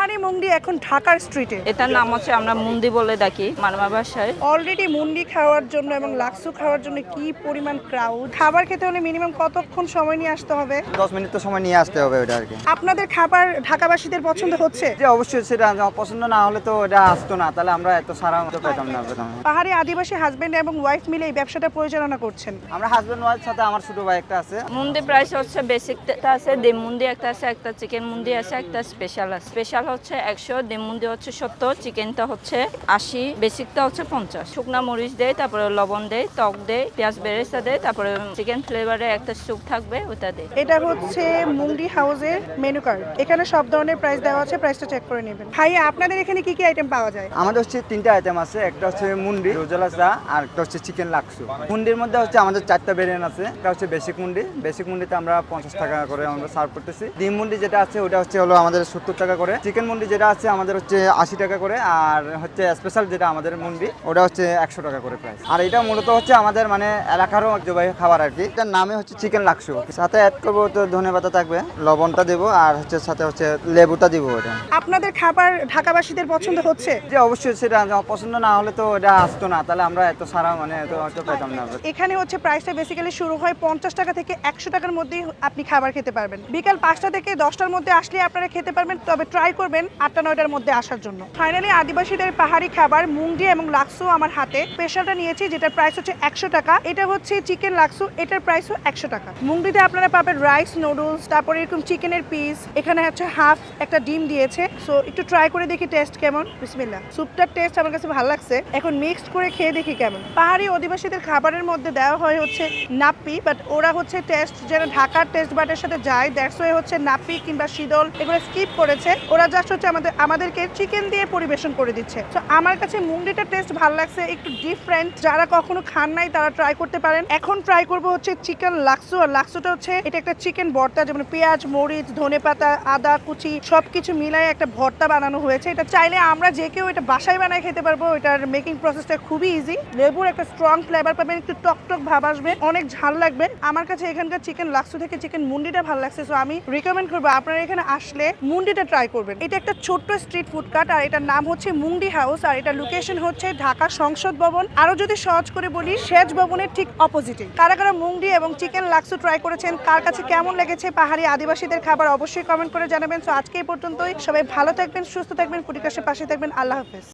পাহাড়ি মুন্ডি এখন ঢাকার স্ট্রিটে এটার নাম হচ্ছে আমরা মুন্দি বলে ডাকি মানমা ভাষায়। অলরেডি মুন্ডি খাওয়ার জন্য এবং লাক্সু খাওয়ার জন্য কি পরিমাণ ক্রাউড খাবার খেতে হলে মিনিমাম কতক্ষণ সময় নিয়ে আসতে হবে? দশ মিনিট তো সময় নিয়ে আসতে হবে ওটা আর কি। আপনাদের খাবার ঢাকাবাসীদের পছন্দ হচ্ছে? যে অবশ্যই সেটা পছন্দ না হলে তো এটা আসতো না। তাহলে আমরা এত সারা মতো পেতাম না পেতাম পাহাড়ি আদিবাসী হাজবেন্ড এবং ওয়াইফ মিলে এই ব্যবসাটা পরিচালনা করছেন। আমরা হাজব্যান্ড ওয়াইফ সাথে আমার ছোট ভাই একটা আছে। মুন্দি প্রাইস হচ্ছে বেসিকটা আছে ডিম মুন্দি একটা আছে একটা চিকেন মুন্দি আছে একটা স্পেশাল আছে। স্পেশাল হচ্ছে একশো ডিম মুন্দি হচ্ছে সত্তর চিকেনটা হচ্ছে আশি বেসিকটা হচ্ছে পঞ্চাশ। শুকনা মরিচ দেয় তারপরে লবণ দেয় টক দেয় পেঁয়াজ বেরেস্তা দেয় তারপরে চিকেন ফ্লেভারে একটা স্যুপ থাকবে ওটা দেয়। এটা হচ্ছে মুন্ডি হাউসের মেনু কার্ড এখানে সব ধরনের প্রাইস দেওয়া আছে প্রাইসটা চেক করে নেবেন। ভাই আপনাদের এখানে কি কি আইটেম পাওয়া যায়? আমাদের হচ্ছে তিনটা আইটেম আছে একটা হচ্ছে মুন্ডি রোজালাসা আর একটা হচ্ছে চিকেন লাক্সু মুন্ডির মধ্যে হচ্ছে আমাদের চারটা ভেরিয়েন্ট আছে একটা হচ্ছে বেসিক মুন্ডি। বেসিক মুন্ডিতে আমরা পঞ্চাশ টাকা করে আমরা সার্ভ করতেছি। ডিম মুন্ডি যেটা আছে ওটা হচ্ছে হলো আমাদের সত্তর টাকা করে। চিকেন মুন্ডি যেটা আছে আমাদের হচ্ছে আশি টাকা করে আর হচ্ছে স্পেশাল যেটা আমাদের মুন্ডি ওটা হচ্ছে একশো টাকা করে প্রাইস আর এটা মূলত হচ্ছে আমাদের মানে এলাকারও জবাই খাবার আর কি। এটার নামে হচ্ছে চিকেন লাক্সু। সাথে অ্যাড করব তো ধনে পাতা থাকবে লবণটা দেবো আর হচ্ছে সাথে হচ্ছে লেবুটা দিব ওটা। আপনাদের খাবার ঢাকাবাসীদের পছন্দ হচ্ছে? যে অবশ্যই সেটা পছন্দ না হলে তো এটা আসতো না তাহলে আমরা এত সারা মানে এত হয়তো পেতাম না। এখানে হচ্ছে প্রাইসটা বেসিক্যালি শুরু হয় পঞ্চাশ টাকা থেকে একশো টাকার মধ্যেই আপনি খাবার খেতে পারবেন। বিকাল পাঁচটা থেকে দশটার মধ্যে আসলে আপনারা খেতে পারবেন তবে ট্রাই করবেন আটটা নয়টার মধ্যে আসার জন্য। ফাইনালি আদিবাসীদের পাহাড়ি খাবার, মুংডি এবং লাক্সু আমার হাতে। স্পেশালটা নিয়েছি, যেটার প্রাইস হচ্ছে একশো টাকা। এটা হচ্ছে চিকেন লাক্সু, এটার প্রাইসও একশো টাকা। মুংডিতে আপনারা পাবেন রাইস নুডলস তারপরে এরকম চিকেনের পিস এখানে হচ্ছে হাফ একটা ডিম দিয়েছে। সো একটু ট্রাই করে দেখি টেস্ট কেমন। বিসমিল্লা স্যুপটার টেস্ট আমার কাছে ভালো লাগছে। এখন মিক্সড করে খেয়ে দেখি কেমন। পাহাড়ি অধিবাসীদের খাবারের মধ্যে দেওয়া হয় হচ্ছে নাপ্পি বাট ওরা হচ্ছে টেস্ট যেন ঢাকার টেস্ট বাটের সাথে যায় ওয়ে হচ্ছে নাপ্পি কিংবা শীতল, এগুলো স্কিপ করেছে। ওরা জাস্ট হচ্ছে আমাদের, আমাদেরকে চিকেন দিয়ে পরিবেশন করে দিচ্ছে। তো আমার কাছে মুংডিটার টেস্ট ভালো লাগছে, একটু ডিফারেন্ট যারা কখনো খান নাই, তারা ট্রাই করতে পারেন। এখন ট্রাই করব হচ্ছে চিকেন লাক্সো আর লাক্সুটা হচ্ছে, এটা একটা চিকেন ভর্তা যেমন পেঁয়াজ, মরিচ ধনেপাতা আদা, কুচি, সবকিছু মিলাই একটা ভর্তা বানানো হয়েছে। এটা চাইলে আমরা যে কেউ এটা বাসায় বানায় খেতে পারব। এটার মেকিং প্রসেসটা খুবই ইজি লেবুর একটা স্ট্রং ফ্লেভার পাবেন, একটু টক টক ভাব আসবে, অনেক ঝাল লাগবে। আমার কাছে এখানকার চিকেন লাক্সো থেকে চিকেন মুন্ডিটা ভালো লাগছে। সো আমি রিকমেন্ড করব, আপনারা এখানে আসলে মুন্ডিটা ট্রাই করবেন। এটা একটা ছোট্ট স্ট্রিট ফুড কার্ট আর এটার নাম হচ্ছে মুংডি হাউস আর এটা লোকেশন হচ্ছে ঢাকা সংসদ ভবন। আরও যদি সহজ করে বলি, সেচ ভবনের ঠিক অপোজিটে কারা কারা মুংডি এবং চিকেন লাক্সু ট্রাই করেছেন, কার কাছে কেমন লেগেছে পাহাড়ি আদিবাসীদের খাবার অবশ্যই কমেন্ট করে জানাবেন। সো আজকে এই পর্যন্তই। সবাই ভালো থাকবেন, সুস্থ থাকবেন কুটিকাশের পাশে থাকবেন। আল্লাহ হাফেজ।